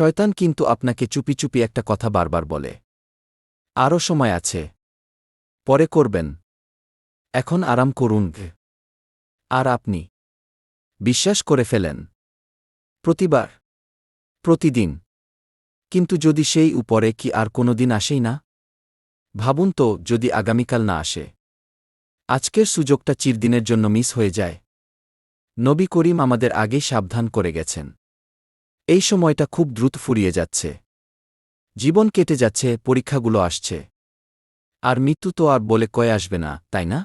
শয়তান কিন্তু আপনাকে চুপি চুপি একটা কথা বারবার বলে। আরও সময় আছে। পরে করবেন। এখন আরাম করুন আর আপনি? বিশ্বাস করে ফেলেন। প্রতিবার। প্রতিদিন। কিন্তু যদি সেই উপরে কি আর কোনো দিন আসেই না? ভাবুন তো, যদি আগামীকাল না আসে। আজকের সুযোগটা চিরদিনের জন্য মিস হয়ে যায়। নবী করিম আমাদের আগেই সাবধান করে গেছেন। এই সময়টা খুব দ্রুত ফুরিয়ে যাচ্ছে। জীবন কেটে যাচ্ছে, পরীক্ষাগুলো আসছে। আর মৃত্যু তো আর বলে কয়ে আসবে না, তাই না?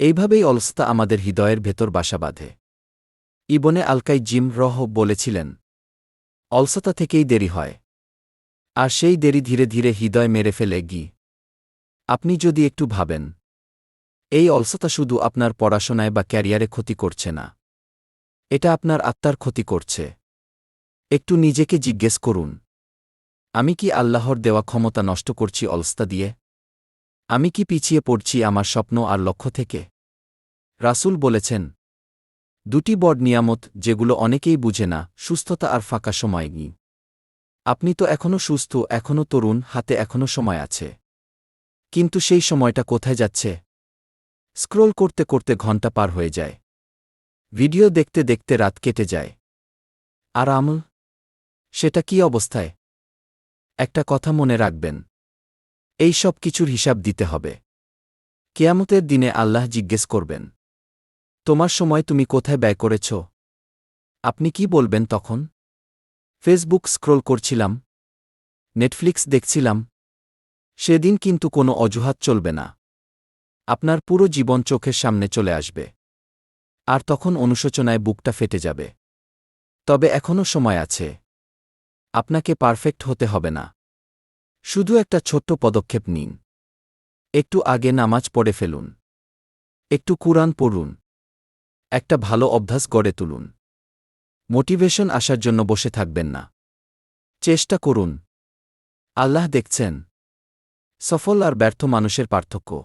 এইভাবেই অলস্তা আমাদের হৃদয়ের ভেতর বাসা বাঁধে। ইবনে আলকাই জিম রহ বলেছিলেন, অলসতা থেকেই দেরি হয়। আর সেই দেরি ধীরে ধীরে হৃদয় মেরে ফেলে গি। আপনি যদি একটু ভাবেন, এই অলসতা শুধু আপনার পড়াশোনায় বা ক্যারিয়ারে ক্ষতি করছে না। এটা আপনার আত্মার ক্ষতি করছে। একটু নিজেকে জিজ্ঞেস করুন। আমি কি আল্লাহর দেওয়া ক্ষমতা নষ্ট করছি অলস্তা দিয়ে? আমি কি পিছিয়ে পড়ছি আমার স্বপ্ন আর লক্ষ্য থেকে? রাসূল বলেছেন, দুটি বড় নিয়ামত যেগুলো অনেকেই বুঝে না, সুস্থতা আর ফাঁকা সময় নি আপনি তো এখনও সুস্থ এখনও তরুণ, হাতে এখনও সময় আছে। কিন্তু সেই সময়টা কোথায় যাচ্ছে? স্ক্রোল করতে করতে ঘণ্টা পার হয়ে যায়। ভিডিও দেখতে দেখতে রাত কেটে যায়। আর আমল সেটা কি অবস্থায়? একটা কথা মনে রাখবেন। এই সব কিছুর হিসাব দিতে হবে। কেয়ামতের দিনে আল্লাহ জিজ্ঞেস করবেন, তোমার সময় তুমি কোথায় ব্যয় করেছ? আপনি কি বলবেন তখন? ফেসবুক স্ক্রোল করছিলাম। নেটফ্লিক্স দেখছিলাম। সেদিন কিন্তু কোনো অজুহাত চলবে না। আপনার পুরো জীবন চোখের সামনে চলে আসবে। আর তখন অনুশোচনায় বুকটা ফেটে যাবে। তবে এখনও সময় আছে। আপনাকে পারফেক্ট হতে হবে না। শুধু একটা ছোট্ট পদক্ষেপ নিন। একটু আগে নামাজ পড়ে ফেলুন। একটু কুরআন পড়ুন। একটা ভালো অভ্যাস গড়ে তুলুন। মোটিভেশন আসার জন্য বসে থাকবেন না। চেষ্টা করুন। আল্লাহ দেখছেন। সফল আর ব্যর্থ মানুষের পার্থক্য।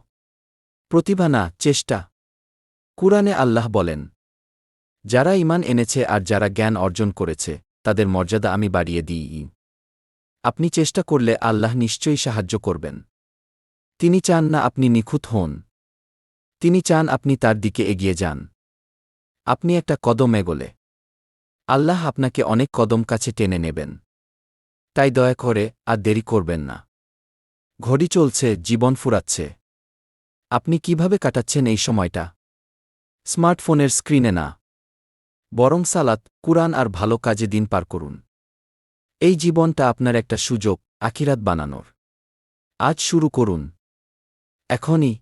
প্রতিভা না, চেষ্টা। কুরআনে আল্লাহ বলেন, যারা ইমান এনেছে আর যারা জ্ঞান অর্জন করেছে তাদের মর্যাদা আমি বাড়িয়ে দিই। আপনি চেষ্টা করলে আল্লাহ নিশ্চয়ই সাহায্য করবেন। তিনি চান না আপনি নিখুঁত হন। তিনি চান আপনি তার দিকে এগিয়ে যান। আপনি একটা কদম এগোলে। আল্লাহ আপনাকে অনেক কদম কাছে টেনে নেবেন। তাই দয়া করে আর দেরি করবেন না। ঘড়ি চলছে, জীবন ফুরাচ্ছে। আপনি কীভাবে কাটাচ্ছেন এই সময়টা? স্মার্টফোনের স্ক্রিনে না। বরং সালাত, কুরআন আর ভালো কাজে দিন পার করুন। এই জীবনটা আপনার একটা সুযোগ, আখিরাত বানানোর। আজ শুরু করুন। এখনই